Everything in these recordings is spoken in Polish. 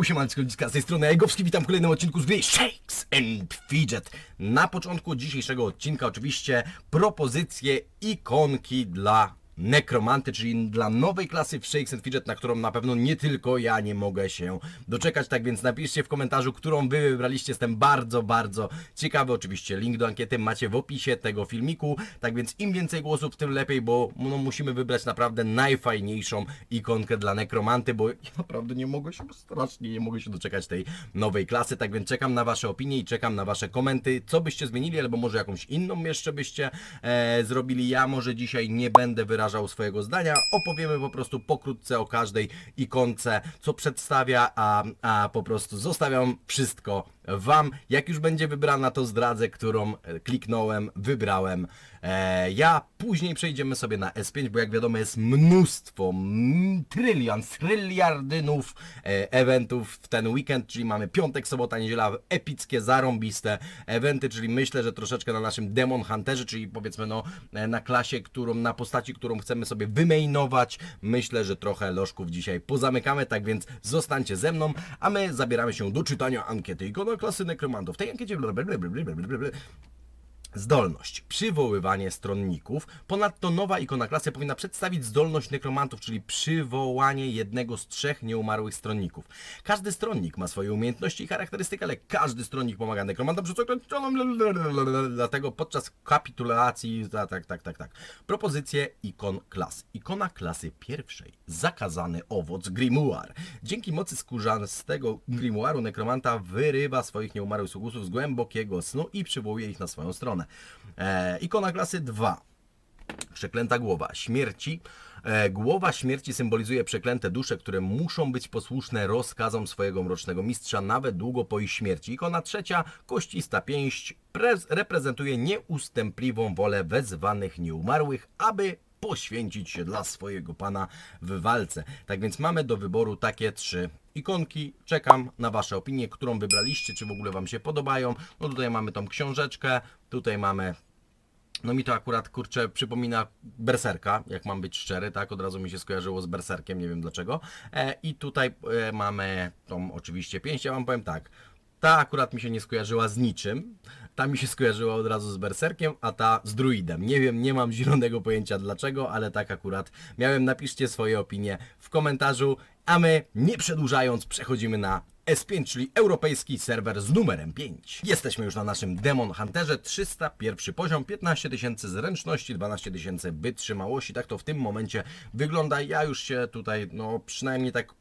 Yo, siemaneczko, ludziska, z tej strony Ejgowski, witam w kolejnym odcinku z gry Shakes and Fidget. Na początku dzisiejszego odcinka oczywiście propozycje ikonki dla nekromanty, czyli dla nowej klasy w Shakes and Fidget, na którą na pewno nie tylko ja nie mogę się doczekać, tak więc napiszcie w komentarzu, którą wy wybraliście, jestem bardzo, bardzo ciekawy. Oczywiście link do ankiety macie w opisie tego filmiku, tak więc im więcej głosów, tym lepiej, bo no, musimy wybrać naprawdę najfajniejszą ikonkę dla nekromanty, bo ja naprawdę nie mogę się, strasznie nie mogę się doczekać tej nowej klasy, tak więc czekam na wasze opinie i czekam na wasze komenty, co byście zmienili, albo może jakąś inną jeszcze byście e, zrobili. Ja może dzisiaj nie będę wyrażał swojego zdania, opowiemy po prostu pokrótce o każdej ikonce, co przedstawia, a, a po prostu zostawiam wszystko wam. Jak już będzie wybrana, to zdradzę, którą e, kliknąłem, wybrałem. E, ja później przejdziemy sobie na S5, bo jak wiadomo jest mnóstwo, m, trylion, tryliardynów e, eventów w ten weekend, czyli mamy piątek, sobota, niedziela, epickie, zarąbiste eventy, czyli myślę, że troszeczkę na naszym Demon Hunterze, czyli powiedzmy no e, na klasie, którą, na postaci, którą chcemy sobie wymainować, myślę, że trochę lożków dzisiaj pozamykamy, tak więc zostańcie ze mną, a my zabieramy się do czytania ankiety ikona klasy nekromantów. Tej ankiecie blablabla, Zdolność. Przywoływanie stronników. Ponadto nowa ikona klasy powinna przedstawić zdolność nekromantów, czyli przywołanie jednego z trzech nieumarłych stronników. Każdy stronnik ma swoje umiejętności i charakterystyki, ale każdy stronnik pomaga nekromantom przez określoną... Dlatego podczas kapitulacji... Tak, tak, tak, tak. Propozycje ikon klas. Ikona klasy pierwszej. Zakazany owoc Grimoire. Dzięki mocy skórzastego Grimoire'u nekromanta wyrywa swoich nieumarłych sługusów z głębokiego snu i przywołuje ich na swoją stronę. E, ikona klasy 2. Przeklęta głowa śmierci. E, Głowa śmierci symbolizuje przeklęte dusze, które muszą być posłuszne rozkazom swojego mrocznego mistrza nawet długo po ich śmierci. Ikona trzecia, koścista pięść, prez- reprezentuje nieustępliwą wolę wezwanych nieumarłych, aby poświęcić się dla swojego pana w walce. Tak więc mamy do wyboru takie trzy ikonki. Czekam na Wasze opinie, którą wybraliście, czy w ogóle Wam się podobają. No tutaj mamy tą książeczkę, tutaj mamy no mi to akurat kurczę przypomina berserka, jak mam być szczery, tak? Od razu mi się skojarzyło z berserkiem, nie wiem dlaczego. E, I tutaj e, mamy tą oczywiście pięść. Ja wam powiem tak. Ta akurat mi się nie skojarzyła z niczym. Ta mi się skojarzyła od razu z berserkiem, a ta z druidem. Nie wiem, nie mam zielonego pojęcia dlaczego, ale tak akurat miałem. Napiszcie swoje opinie w komentarzu. A my, nie przedłużając, przechodzimy na S5, czyli europejski serwer z numerem 5. Jesteśmy już na naszym Demon Hunterze, 301 poziom, 15 tysięcy zręczności, 12 tysięcy wytrzymałości. Tak to w tym momencie wygląda. Ja już się tutaj, no przynajmniej tak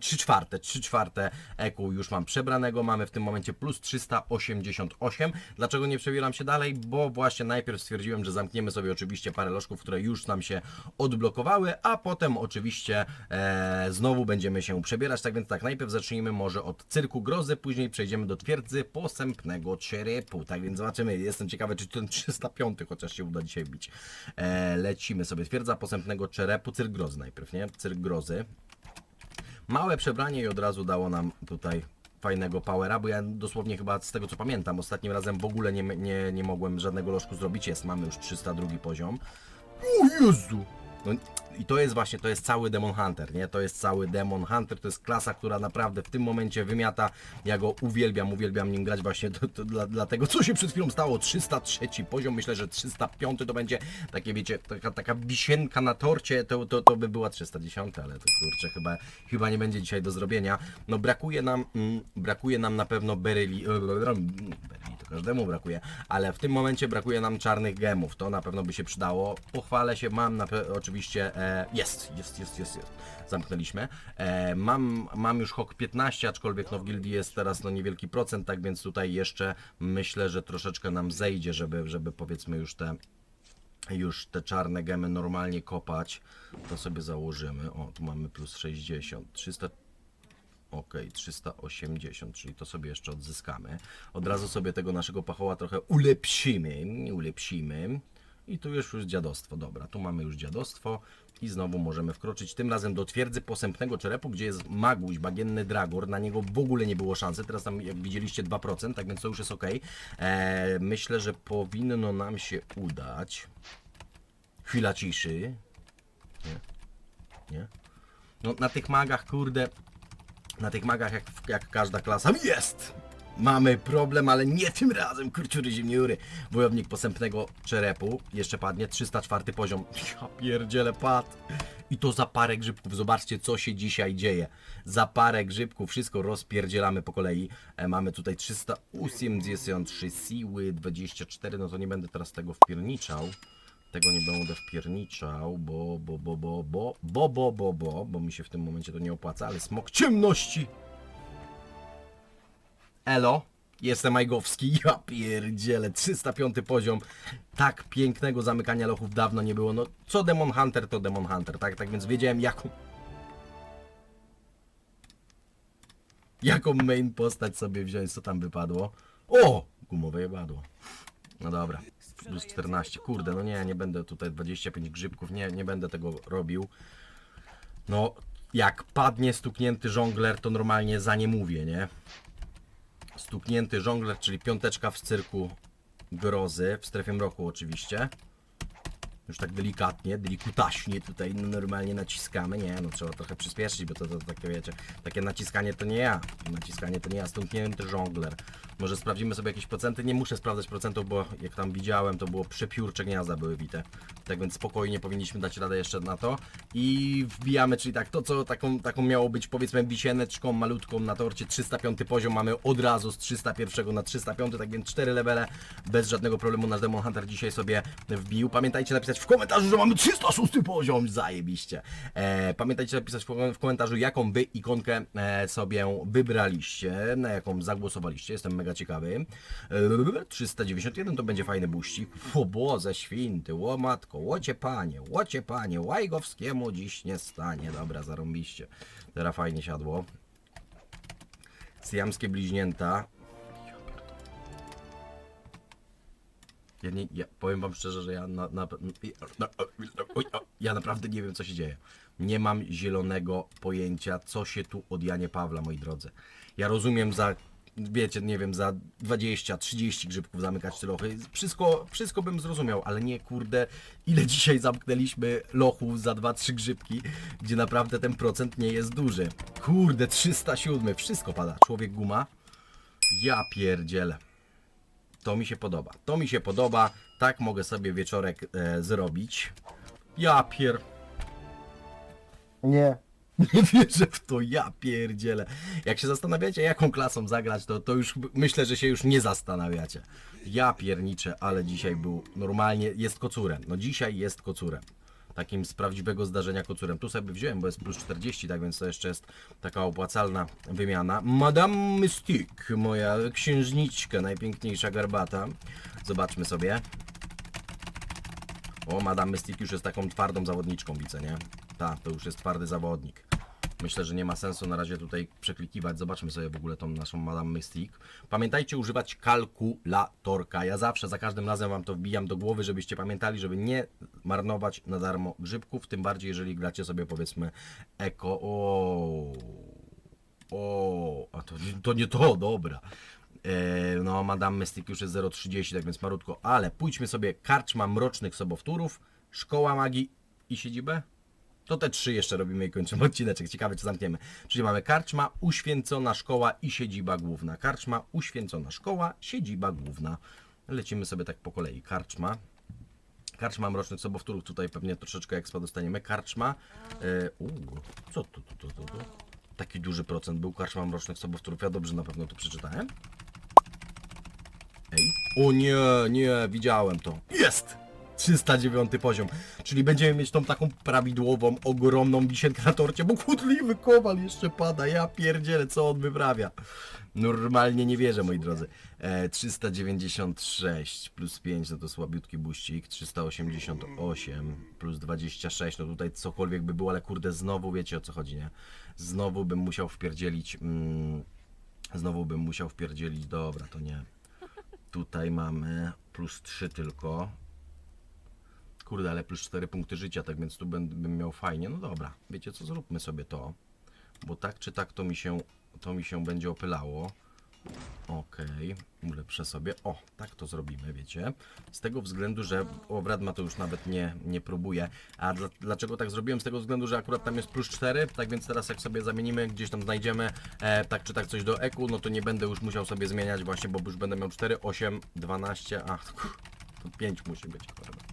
3 czwarte, 3 czwarte EQ już mam przebranego, mamy w tym momencie plus 388. Dlaczego nie przebieram się dalej? Bo właśnie najpierw stwierdziłem, że zamkniemy sobie oczywiście parę lożków, które już nam się odblokowały, a potem oczywiście e, znowu będziemy się przebierać. Tak więc tak, najpierw zacznijmy może od cyrku grozy, później przejdziemy do twierdzy posępnego czerepu. Tak więc zobaczymy, jestem ciekawy, czy ten 305 chociaż się uda dzisiaj bić. E, lecimy sobie, twierdza posępnego czerepu, cyrk grozy najpierw, nie? Cyrk grozy. Małe przebranie i od razu dało nam tutaj fajnego powera, bo ja dosłownie chyba z tego co pamiętam, ostatnim razem w ogóle nie, nie, nie mogłem żadnego lożku zrobić. Jest, mamy już 302 poziom. O Jezu! No, I to jest właśnie, to jest cały Demon Hunter, nie? To jest cały Demon Hunter, to jest klasa, która naprawdę w tym momencie wymiata. Ja go uwielbiam, uwielbiam nim grać właśnie dla, dlatego, co się przed chwilą stało. 303 poziom, myślę, że 305 to będzie takie, wiecie, taka, taka wisienka na torcie, to, to, to by była 310, ale to kurczę, chyba, chyba nie będzie dzisiaj do zrobienia. No brakuje nam, mm, brakuje nam na pewno beryli, beryli to każdemu brakuje, ale w tym momencie brakuje nam czarnych gemów, to na pewno by się przydało. Pochwalę się, mam na oczywiście, e, jest, jest, jest, jest, jest, zamknęliśmy. E, mam, mam już HOK 15, aczkolwiek no w gildii jest teraz no niewielki procent, tak więc tutaj jeszcze myślę, że troszeczkę nam zejdzie, żeby, żeby powiedzmy już te już te czarne gemy normalnie kopać, to sobie założymy. O, tu mamy plus 60, 300, ok, 380, czyli to sobie jeszcze odzyskamy. Od razu sobie tego naszego pachoła trochę ulepsimy, ulepsimy. I tu już już dziadostwo, dobra, tu mamy już dziadostwo i znowu możemy wkroczyć, tym razem do twierdzy posępnego czerepu, gdzie jest Maguś, bagienny Dragor, na niego w ogóle nie było szansy, teraz tam jak widzieliście 2%, tak więc to już jest ok. Eee, myślę, że powinno nam się udać. Chwila ciszy. Nie. Nie. No na tych magach, kurde, Na tych magach, jak, jak każda klasa, jest! Mamy problem, ale nie tym razem, kurczury ziemniury. Wojownik posępnego czerepu, jeszcze padnie, 304 poziom. Ja pierdziele, pad. I to za parę grzybków, zobaczcie co się dzisiaj dzieje. Za parę grzybków wszystko rozpierdzielamy po kolei. E, mamy tutaj 383 siły, 24, no to nie będę teraz tego wpierniczał. Tego nie będę wpierniczał, bo, bo, bo, bo, bo, bo, bo, bo, bo, bo mi się w tym momencie to nie opłaca, ale smok ciemności Elo, jestem Majgowski, ja pierdzielę, 305 poziom, tak pięknego zamykania lochów dawno nie było, no co Demon Hunter to Demon Hunter, tak, tak więc wiedziałem jaką, jaką main postać sobie wziąć, co tam wypadło, o, gumowe jebadło, no dobra, plus 14, kurde, no nie, nie będę tutaj 25 grzybków, nie, nie będę tego robił, no jak padnie stuknięty żongler, to normalnie za nie mówię, nie? Stuknięty żongler, czyli piąteczka w cyrku grozy, w strefie mroku oczywiście. Już tak delikatnie, delikutaśnie tutaj no, normalnie naciskamy. Nie, no trzeba trochę przyspieszyć, bo to, to takie wiecie, takie naciskanie to nie ja. Naciskanie to nie ja, stuknięty żongler. Może sprawdzimy sobie jakieś procenty. Nie muszę sprawdzać procentów, bo jak tam widziałem, to było przepiórcze gniazda były bite. Tak więc spokojnie powinniśmy dać radę jeszcze na to. I wbijamy, czyli tak, to co taką, taką miało być powiedzmy wisieneczką malutką na torcie. 305 poziom mamy od razu z 301 na 305, tak więc 4 levele bez żadnego problemu nasz Demon Hunter dzisiaj sobie wbił. Pamiętajcie napisać w komentarzu, że mamy 306 poziom, zajebiście. E, pamiętajcie napisać w, komentarzu, jaką wy ikonkę e, sobie wybraliście, na jaką zagłosowaliście. Jestem mega ciekawy. E, 391 to będzie fajny buścik. O Boże święty, o matko, łocie panie, łocie panie, Łajgowskiemu dziś nie stanie. Dobra, zarąbiście. Teraz fajnie siadło. Syjamskie bliźnięta. Ja, nie, ja powiem wam szczerze, że ja na, na, ja naprawdę nie wiem co się dzieje. Nie mam zielonego pojęcia, co się tu od Janie Pawla, moi drodzy. Ja rozumiem za, wiecie, nie wiem, za 20, 30 grzybków zamykać te lochy. Wszystko, wszystko bym zrozumiał, ale nie kurde, ile dzisiaj zamknęliśmy lochów za 2-3 grzybki, gdzie naprawdę ten procent nie jest duży. Kurde, 307, wszystko pada. Człowiek guma. Ja pierdzielę. To mi się podoba. To mi się podoba. Tak mogę sobie wieczorek e, zrobić. Ja pier... Nie. Nie wierzę w to, ja pierdzielę. Jak się zastanawiacie, jaką klasą zagrać, to, to już myślę, że się już nie zastanawiacie. Ja pierniczę, ale dzisiaj był normalnie, jest kocurem. No dzisiaj jest kocurem. Takim z prawdziwego zdarzenia kocurem. Tu sobie wziąłem, bo jest plus 40, tak więc to jeszcze jest taka opłacalna wymiana. Madame Mystique, moja księżniczka, najpiękniejsza garbata. Zobaczmy sobie. O, Madame Mystique już jest taką twardą zawodniczką, widzę, nie? Ta, to już jest twardy zawodnik. Myślę, że nie ma sensu na razie tutaj przeklikiwać. Zobaczmy sobie w ogóle tą naszą Madame Mystique. Pamiętajcie używać kalkulatorka. Ja zawsze, za każdym razem Wam to wbijam do głowy, żebyście pamiętali, żeby nie marnować na darmo grzybków. Tym bardziej, jeżeli gracie sobie powiedzmy eko... O, o, a to, to nie to, dobra. E, no, Madame Mystique już jest 0,30, tak więc marutko, ale pójdźmy sobie karczma mrocznych sobowtórów, szkoła magii i siedzibę. To te trzy jeszcze robimy i kończymy odcineczek. Ciekawe, czy zamkniemy. Czyli mamy karczma, uświęcona szkoła i siedziba główna. Karczma, uświęcona szkoła, siedziba główna. Lecimy sobie tak po kolei. Karczma. Karczma mrocznych sobowtórów. Tutaj pewnie troszeczkę ekspa dostaniemy. Karczma. E, co to, to, to, to, to? Taki duży procent był karczma mrocznych sobowtórów. Ja dobrze na pewno to przeczytałem. Ej. O nie, nie, widziałem to. Jest! 309 poziom. Czyli będziemy mieć tą taką prawidłową, ogromną wisienkę na torcie, bo chudliwy kowal jeszcze pada. Ja pierdzielę, co on wyprawia. Normalnie nie wierzę, moi drodzy. E, 396 plus 5, no to słabiutki buścik. 388 plus 26, no tutaj cokolwiek by było, ale kurde, znowu wiecie o co chodzi, nie? Znowu bym musiał wpierdzielić... Mm, znowu bym musiał wpierdzielić, dobra, to nie. Tutaj mamy plus 3 tylko. Kurde, ale plus 4 punkty życia, tak więc tu bym, miał fajnie. No dobra, wiecie co, zróbmy sobie to. Bo tak czy tak to mi się, to mi się będzie opylało. Okej, ulepszę sobie. O, tak to zrobimy, wiecie. Z tego względu, że o Bradma to już nawet nie, nie próbuję. A dla, dlaczego tak zrobiłem? Z tego względu, że akurat tam jest plus 4, tak więc teraz jak sobie zamienimy, gdzieś tam znajdziemy e, tak czy tak coś do EQ, no to nie będę już musiał sobie zmieniać właśnie, bo już będę miał 4, 8, 12, a to 5 musi być. Kurde.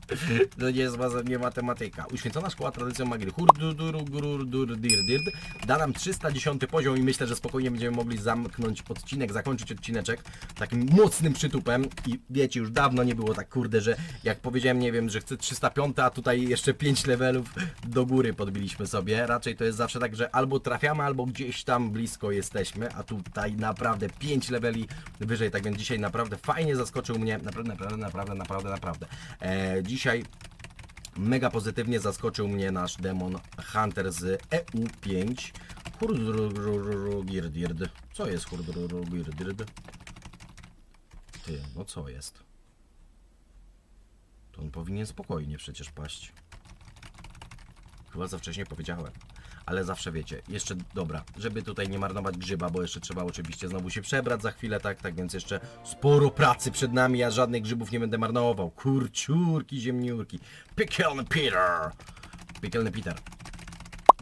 To nie jest waza- nie matematyka. Uświęcona szkoła tradycją magii. Hurdururururudirdird da nam 310 poziom i myślę, że spokojnie będziemy mogli zamknąć odcinek, zakończyć odcineczek takim mocnym przytupem i wiecie, już dawno nie było tak kurde, że jak powiedziałem, nie wiem, że chcę 305, a tutaj jeszcze 5 levelów do góry podbiliśmy sobie. Raczej to jest zawsze tak, że albo trafiamy, albo gdzieś tam blisko jesteśmy, a tutaj naprawdę 5 leveli wyżej, tak więc dzisiaj naprawdę fajnie zaskoczył mnie, naprawdę, naprawdę, naprawdę, naprawdę, naprawdę. E, dzisiaj mega pozytywnie zaskoczył mnie nasz demon Hunter z EU5. Hurdurururugirdird. Co jest hurdururugirdird? Ty, no co jest? To on powinien spokojnie przecież paść. Chyba za wcześnie powiedziałem. Ale zawsze wiecie, jeszcze dobra, żeby tutaj nie marnować grzyba, bo jeszcze trzeba oczywiście znowu się przebrać za chwilę, tak, tak więc jeszcze sporo pracy przed nami, ja żadnych grzybów nie będę marnował. Kurciurki, ziemniurki. Piekielny Peter! Piekielny Peter.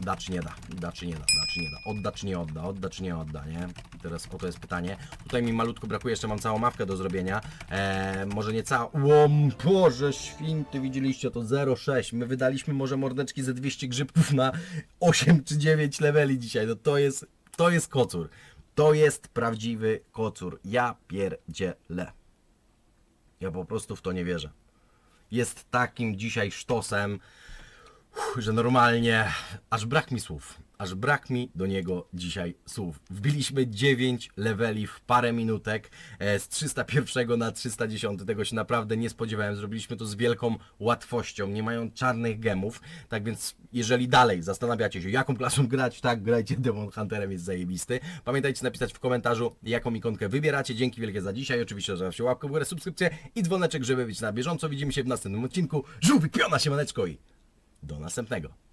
Da czy nie da? Da czy nie da? Da czy nie da? Odda czy nie odda? Odda czy nie odda, nie? I teraz oto jest pytanie. Tutaj mi malutko brakuje, jeszcze mam całą mawkę do zrobienia. Eee, może nie całą. Łom, Boże święty, widzieliście to 0,6. My wydaliśmy może mordeczki ze 200 grzybków na 8 czy 9 leveli dzisiaj. No to jest, to jest kocur. To jest prawdziwy kocur. Ja pierdzielę. Ja po prostu w to nie wierzę. Jest takim dzisiaj sztosem, że normalnie aż brak mi słów. Aż brak mi do niego dzisiaj słów. Wbiliśmy 9 leveli w parę minutek e, z 301 na 310. Tego się naprawdę nie spodziewałem. Zrobiliśmy to z wielką łatwością. Nie mają czarnych gemów. Tak więc, jeżeli dalej zastanawiacie się, jaką klasą grać, tak, grajcie Demon Hunterem, jest zajebisty. Pamiętajcie napisać w komentarzu, jaką ikonkę wybieracie. Dzięki wielkie za dzisiaj. Oczywiście zostawcie łapkę w górę, subskrypcję i dzwoneczek, żeby być na bieżąco. Widzimy się w następnym odcinku. Żółwik, piona, siemaneczko i do następnego.